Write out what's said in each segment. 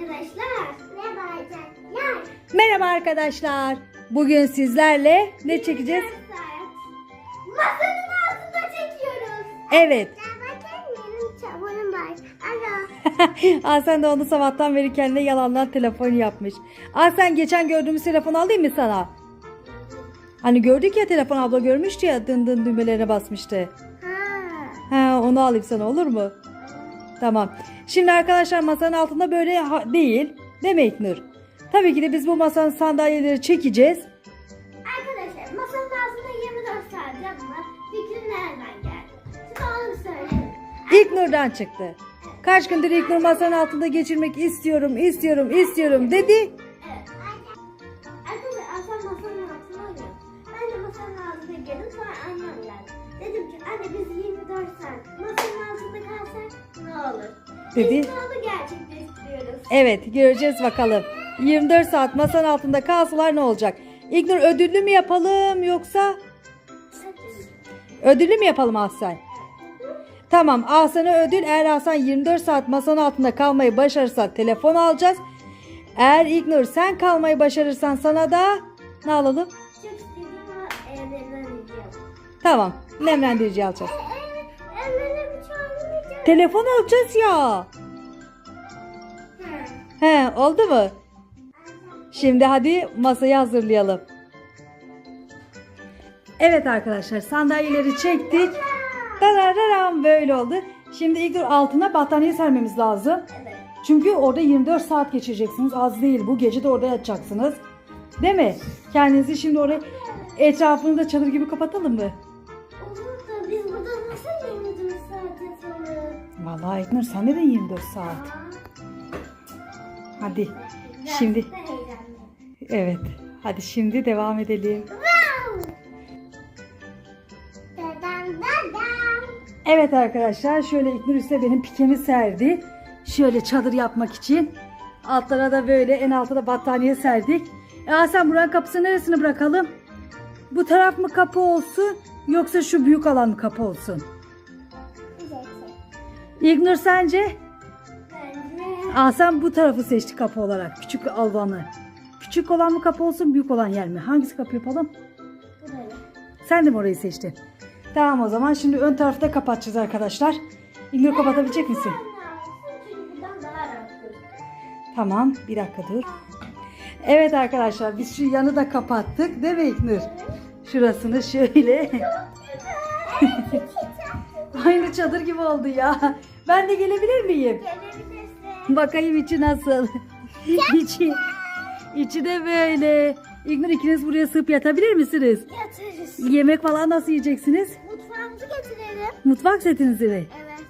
arkadaşlar. Merhaba arkadaşlar. Merhaba arkadaşlar. Bugün sizlerle ne çekeceğiz? Masanın altında çekiyoruz. Evet. Asen de onu sabahtan beri kendine yalandan telefon yapmış. Asen geçen gördüğümüz telefonu alayım mı sana? Hani gördük ya telefon abla görmüştü ya dın dın düğmelerine basmıştı. Ha. Ha onu alayım sana olur mu? Tamam. Şimdi arkadaşlar masanın altında böyle değil. Mi İknur? Tabii ki de biz bu masanın sandalyeleri çekeceğiz. Arkadaşlar masanın altında 24 saat yapma fikri nereden geldi? Şimdi onu söyleyeyim. İlknur'dan çıktı. Kaç gündür İlknur masanın altında geçirmek istiyorum, istiyorum, istiyorum dedi. Arkadaşlar masanın oynuyor. Ben de masanın sonra annem geldi. Dedim ki anne biz 24 saat masanın altında kalsak ne olur? Dedi. Biz bunu gerçekleştiriyoruz. Evet göreceğiz bakalım. 24 saat masanın altında kalsalar ne olacak? İlknur ödüllü mü yapalım yoksa ödüllü mü yapalım Ahsen? Tamam Ahsen'e ödül eğer Ahsen 24 saat masanın altında kalmayı başarırsa telefon alacağız. Eğer İlknur sen kalmayı başarırsan sana da ne alalım? Çok istediğim o. Tamam nemlendirici alacağız. Çağırmayacağım. Telefon alacağız ya. He oldu mu? Şimdi hadi masayı hazırlayalım. Evet arkadaşlar sandalyeleri çektik. Darararam böyle oldu. Şimdi ilk dur altına battaniye sermemiz lazım. Evet. Çünkü orada 24 saat geçireceksiniz. Az değil bu. Gece de orada yatacaksınız. Değil mi? Kendinizi şimdi oraya etrafını da çadır gibi kapatalım mı? Vallahi İknur sen neden 24 saat? Hadi. Şimdi evet. Hadi şimdi devam edelim. Evet arkadaşlar şöyle İknur üstüne benim pikemi serdi. Şöyle çadır yapmak için. Altlara da böyle en alta da battaniye serdik. E sen buranın kapısını neresini bırakalım? Bu taraf mı kapı olsun yoksa şu büyük alan mı kapı olsun? İlknur sence? Bence Aslan bu tarafı seçti kapı olarak. Küçük alanı. Küçük olan mı kapı olsun büyük olan yer mi? Hangisi kapı yapalım? burayı. Sen de mi orayı seçtin? Tamam o zaman şimdi ön tarafı da kapatacağız arkadaşlar. İlknur kapatabilecek misin? Tamam bir dakika dur. Evet arkadaşlar biz şu yanı da kapattık değil mi İlknur? Şurasını şöyle. Aynı çadır gibi oldu ya. Ben de gelebilir miyim? Gelebilirsin. Bakayım içi nasıl. içi, içi de böyle. İlknur ikiniz buraya sığıp yatabilir misiniz? Yatırız. Yemek falan nasıl yiyeceksiniz? Mutfağımızı getirelim. Mutfak setinizi mi? Evet.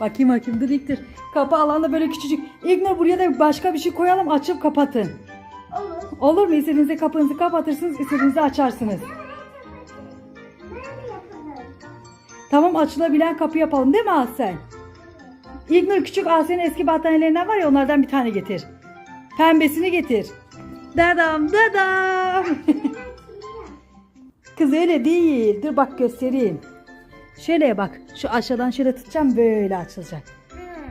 Bakayım bakayım dur İlknur. Kapı alanda böyle küçücük. İlknur buraya da başka bir şey koyalım açıp kapatın. Olur. Olur mu? İstediğinizde kapınızı kapatırsınız, istediğinizde açarsınız. Tamam açılabilen kapı yapalım değil mi Ahsen? İlknur küçük Ahsen'in eski battaniyelerinden var ya onlardan bir tane getir. Pembesini getir. Dadam dadam. Kız öyle değil. Dur bak göstereyim. Şöyle bak. Şu aşağıdan şöyle tutacağım böyle açılacak.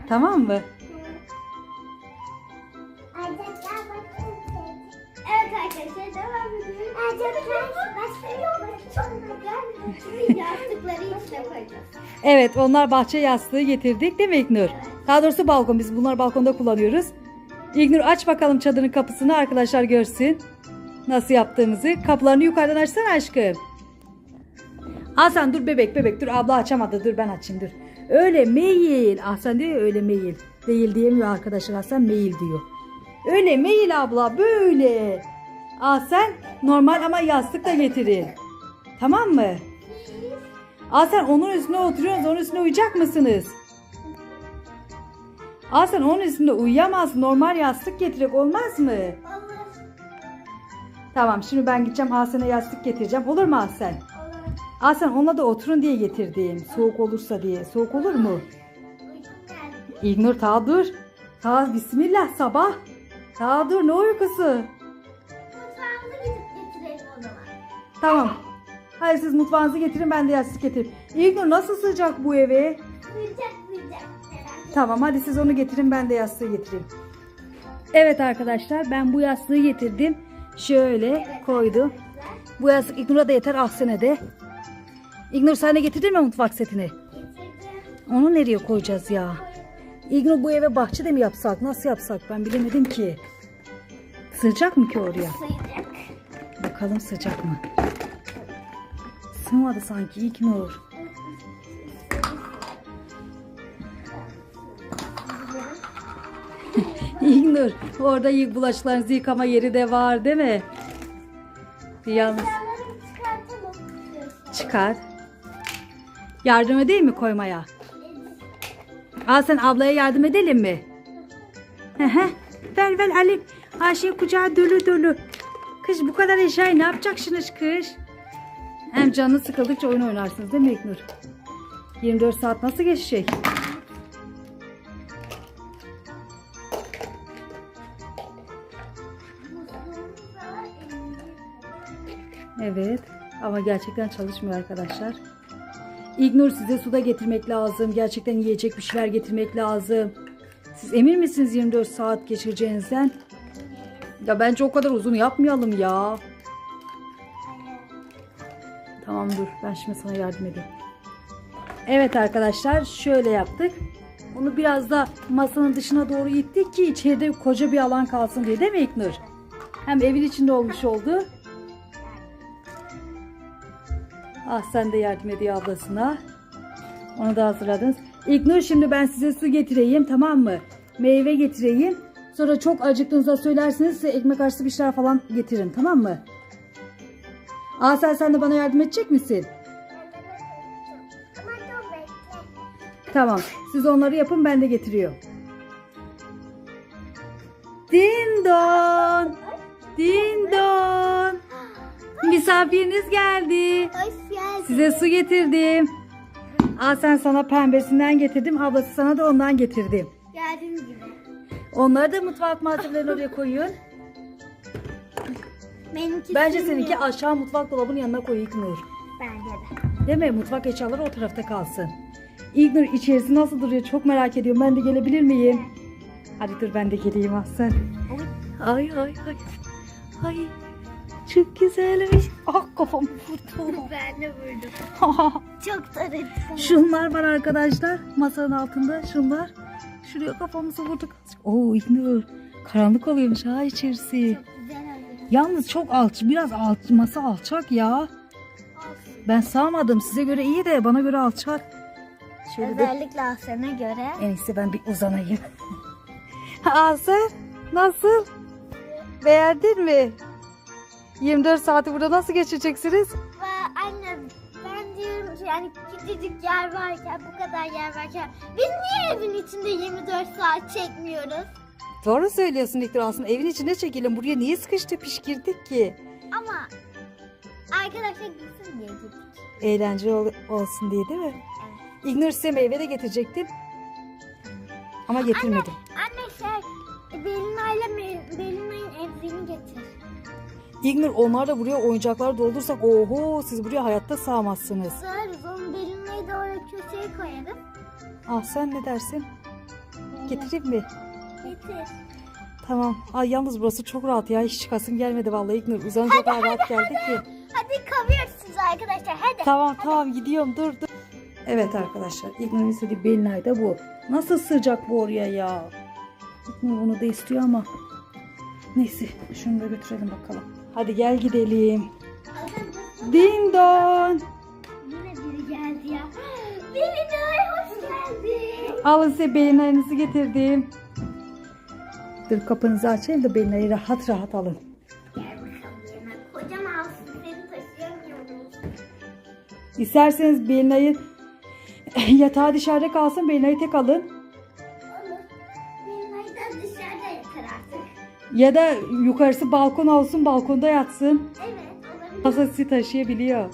Tamam mı? Evet yastıkları içine koyacağız. Evet onlar bahçe yastığı getirdik değil mi İlknur? Daha doğrusu balkon biz bunları balkonda kullanıyoruz. İlknur aç bakalım çadırın kapısını arkadaşlar görsün. Nasıl yaptığımızı. Kapılarını yukarıdan açsana aşkım. Hasan dur bebek bebek dur abla açamadı dur ben açayım dur. Öyle meyil. Hasan diyor öyle meyil. Değil diyemiyor arkadaşlar Hasan meyil diyor. Öyle meyil abla böyle. Hasan normal ama yastık da getirin. Tamam mı? Aa sen onun üstüne oturuyorsunuz, onun üstüne uyuyacak mısınız? Aa sen onun üstünde uyuyamazsın. Normal yastık getirek olmaz mı? Tamam şimdi ben gideceğim Hasan'a yastık getireceğim. Olur mu Hasan? Olur. Hasan onunla da oturun diye getirdim. Soğuk olursa diye. Soğuk olur mu? İlknur ta dur. Ta bismillah sabah. Ta dur ne uykusu? Mutfağımıza gidip getirelim o zaman. Tamam. Hadi siz mutfağınızı getirin ben de yastık getireyim. İlknur nasıl sığacak bu eve? Merak etme. Tamam hadi siz onu getirin ben de yastığı getireyim. Evet arkadaşlar ben bu yastığı getirdim. Şöyle koydum. Bu yastık İknur'a da yeter Ahsen'e de. İknur sen de getirdin mi mutfak setini? Getirdim. Onu nereye koyacağız ya? İknur bu eve bahçede mi yapsak? Nasıl yapsak? Ben bilemedim ki. Sığacak mı ki oraya? Sıyacak. Bakalım sıcak mı? Sığmadı sanki İknur. İknur orada yık bulaşıklarınızı yıkama yeri de var değil mi? Yalnız çıkar. Yardım edeyim mi koymaya? Al sen ablaya yardım edelim mi? Hı. ver ver Ali. Ayşe kucağı dölü dölü. Kış bu kadar eşyayı ne yapacaksınız kış? Hem canı sıkıldıkça oyun oynarsınız değil mi İknur? 24 saat nasıl geçecek? Evet ama gerçekten çalışmıyor arkadaşlar. İgnur size suda getirmek lazım. Gerçekten yiyecek bir şeyler getirmek lazım. Siz emin misiniz 24 saat geçireceğinizden? Ya bence o kadar uzun yapmayalım ya. Tamam dur ben şimdi sana yardım edeyim. Evet arkadaşlar şöyle yaptık. Onu biraz da masanın dışına doğru ittik ki içeride koca bir alan kalsın diye değil mi İknur? Hem evin içinde olmuş oldu. Ah sen de yardım ediyor ablasına. Onu da hazırladınız. İlknur şimdi ben size su getireyim tamam mı? Meyve getireyim. Sonra çok acıktığınızda söylersiniz size ekmek arası bir şeyler falan getiririm tamam mı? Asel sen de bana yardım edecek misin? Tamam. Siz onları yapın ben de getiriyorum. Din don. Din don. Misafiriniz geldi. Hoş geldin. Size su getirdim. Al sen sana pembesinden getirdim. Ablası sana da ondan getirdim. Geldiğiniz gibi. Onları da mutfak malzemelerini oraya koyun. Benimki Bence sığmıyor. seninki aşağı mutfak dolabının yanına koy İlknur. Bence de. Değil mi? Mutfak eşyaları o tarafta kalsın. İlknur içerisi nasıl duruyor çok merak ediyorum. Ben de gelebilir miyim? Hadi dur ben de geleyim Aslan. Ay ay ay. Ay. Çok güzelmiş. Ah kafamı vurdu. Ben de vurdum. Çok taradım. Şunlar var arkadaşlar. Masanın altında şunlar. Şuraya kafamızı vurduk. Oo İlknur. Karanlık oluyormuş ha içerisi. Oldu. Yalnız çok alç, biraz alç, masa alçak ya. Ben sağmadım. Size göre iyi de bana göre alçak. Şöyle Özellikle Aslen'e göre. en iyisi ben bir uzanayım. Asel nasıl? Beğendin mi? 24 saati burada nasıl geçireceksiniz? Ve anne ben diyorum ki yani küçücük yer varken bu kadar yer varken biz niye evin içinde 24 saat çekmiyoruz? Doğru söylüyorsun İlknur evin içinde çekelim. Buraya niye sıkıştı pişkirdik ki? Ama arkadaşlar gitsin diye gittik. Eğlence ol- olsun diye değil mi? Evet. İlknur size meyve de getirecektim. Ama getirmedim. Anne şey Belinay'la Belinay'ın evini getir. İlknur onlar da buraya oyuncaklar doldursak oho siz buraya hayatta sığamazsınız. Sığarız onu Belinay'ı da oraya köşeye koyarız. Ah sen ne dersin? Getireyim mi? Getir. Tamam. Ay yalnız burası çok rahat ya. Hiç çıkasım gelmedi vallahi İlknur. Uzanınca o kadar rahat geldi ki. Hadi kalıyorsunuz arkadaşlar hadi. Tamam tamam gidiyorum dur dur. Evet arkadaşlar İlknur'un istediği Belinay da bu. Nasıl sığacak bu oraya ya? İlknur onu da istiyor ama. Neyse şunu da götürelim bakalım. Hadi gel gidelim. Dong. Yine biri geldi ya. Belinay hoş geldin. Alın size Belinay'ınızı getirdim. Dur kapınızı açayım da Belinay'ı rahat rahat alın. Gel bakalım yerine. Kocam alsın seni taşıyamıyorum. İsterseniz Belinay'ı yatağı dışarıda kalsın Belinay'ı tek alın. Olur. Belinay da dışarıda yatar artık. Ya da yukarısı balkon olsun balkonda yatsın. Evet olabilir. Masa sizi taşıyabiliyor.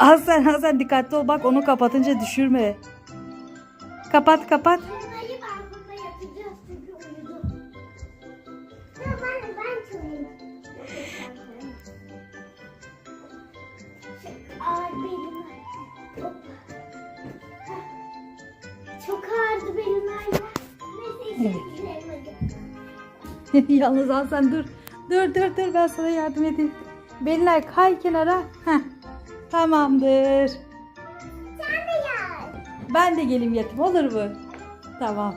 Hasan Hasan dikkatli ol bak onu kapatınca düşürme. Kapat kapat. Belinay'ı balkonda yatacağız çünkü uyudu. Ya ben, ben çalayım. Ağır Belinay. Hop. Heh. Çok ağırdı işe giremedim. Yalnız Hasan dur. Dur dur dur ben sana yardım edeyim. Belinay kay kenara. Heh. Tamamdır. Sen de gel. Ben de geleyim yatim olur mu? Tamam.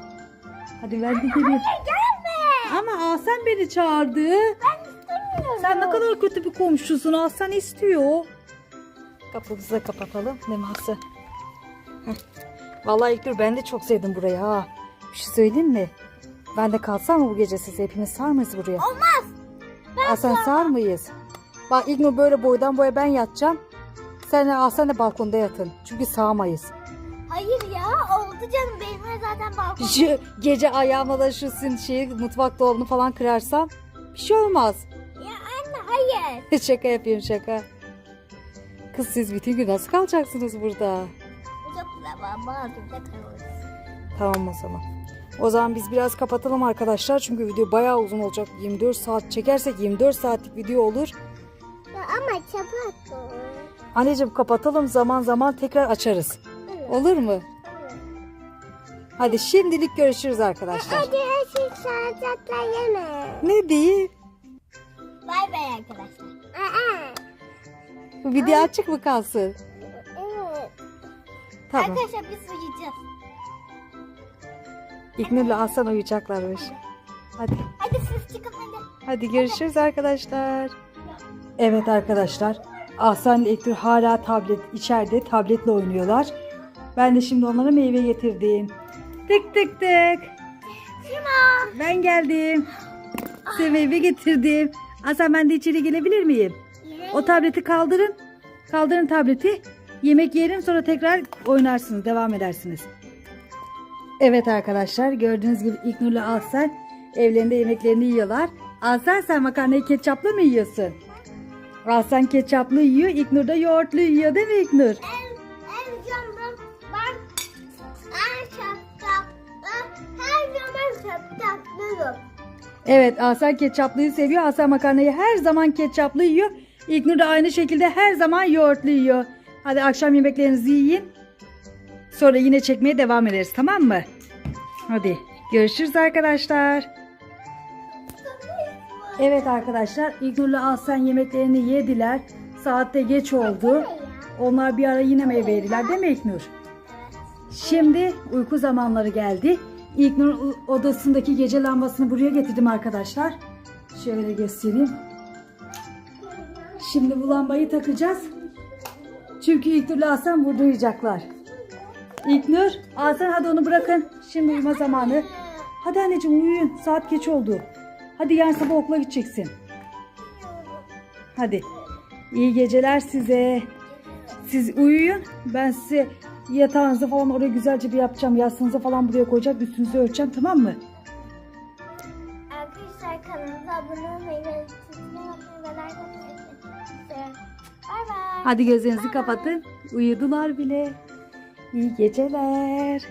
Hadi ben de geleyim. gelme. Ama Hasan beni çağırdı. Ben istemiyorum. Sen ne kadar kötü bir komşusun. Hasan istiyor. Kapımızı da kapatalım. Hasan? Heh. Vallahi İlknur ben de çok sevdim burayı ha. Bir şey söyleyeyim mi? Ben de kalsam mı bu gece siz hepimiz sar mıyız buraya? Olmaz. Hasan sar mıyız? Bak İlknur böyle boydan boya ben yatacağım. Sen Hasan da balkonda yatın. Çünkü sağmayız. Hayır ya oldu canım benim zaten balkon. Şu gece ayağımla da şu sin şeyi mutfak dolabını falan kırarsam bir şey olmaz. Ya anne hayır. şaka yapayım şaka. Kız siz bütün gün nasıl kalacaksınız burada? Çok zaman mağdurda kalırız. Tamam o zaman. O zaman biz biraz kapatalım arkadaşlar. Çünkü video bayağı uzun olacak. 24 saat çekersek 24 saatlik video olur. Ya ama çapa Anneciğim kapatalım zaman zaman tekrar açarız. Olur mu? Hadi şimdilik görüşürüz arkadaşlar. Hadi eşit saatler yeme. Ne diyeyim? Bay bay arkadaşlar. Aa, Bu video açık mı kalsın? evet. Tamam. Arkadaşlar biz uyuyacağız. İlknur'la Hasan uyuyacaklarmış. Hadi. Hadi siz çıkın hadi. Hadi görüşürüz arkadaşlar. Evet arkadaşlar. Ahsen ile İlknur hala tablet içeride tabletle oynuyorlar. Ben de şimdi onlara meyve getirdim. Tık tık tık. Şuna. Ben geldim. Size meyve getirdim. Hasan ben de içeri gelebilir miyim? O tableti kaldırın. Kaldırın tableti. Yemek yerim sonra tekrar oynarsınız. Devam edersiniz. Evet arkadaşlar gördüğünüz gibi İlknur'la Ahsen evlerinde yemeklerini yiyorlar. Ahsen sen makarnayı ketçaplı mı yiyorsun? Ahsen ketçaplı yiyor. İlknur da yoğurtlu yiyor değil mi zaman çaptaklıyım. Evet Ahsen ketçaplıyı seviyor. Ahsen makarnayı her zaman ketçaplı yiyor. İlknur da aynı şekilde her zaman yoğurtlu yiyor. Hadi akşam yemeklerinizi yiyin. Sonra yine çekmeye devam ederiz tamam mı? Hadi görüşürüz arkadaşlar. Evet arkadaşlar İlknur'la Ahsen yemeklerini yediler. Saatte geç oldu. Onlar bir ara yine meyve yediler değil mi İlknur? Şimdi uyku zamanları geldi. İlknur odasındaki gece lambasını buraya getirdim arkadaşlar. Şöyle göstereyim. Şimdi bu lambayı takacağız. Çünkü İlknur'la Hasan burada uyuyacaklar. İlknur, Hasan hadi onu bırakın. Şimdi uyuma zamanı. Hadi anneciğim uyuyun. Saat geç oldu. Hadi yarın sabah okula gideceksin. Hadi. İyi geceler size. Siz uyuyun. Ben size yatağınızı falan oraya güzelce bir yapacağım. Yastığınızı falan buraya koyacağım. Üstünüzü örteceğim tamam mı? Arkadaşlar kanalımıza abone olmayı ve. Hadi gözlerinizi kapatın. Uyudular bile. İyi geceler.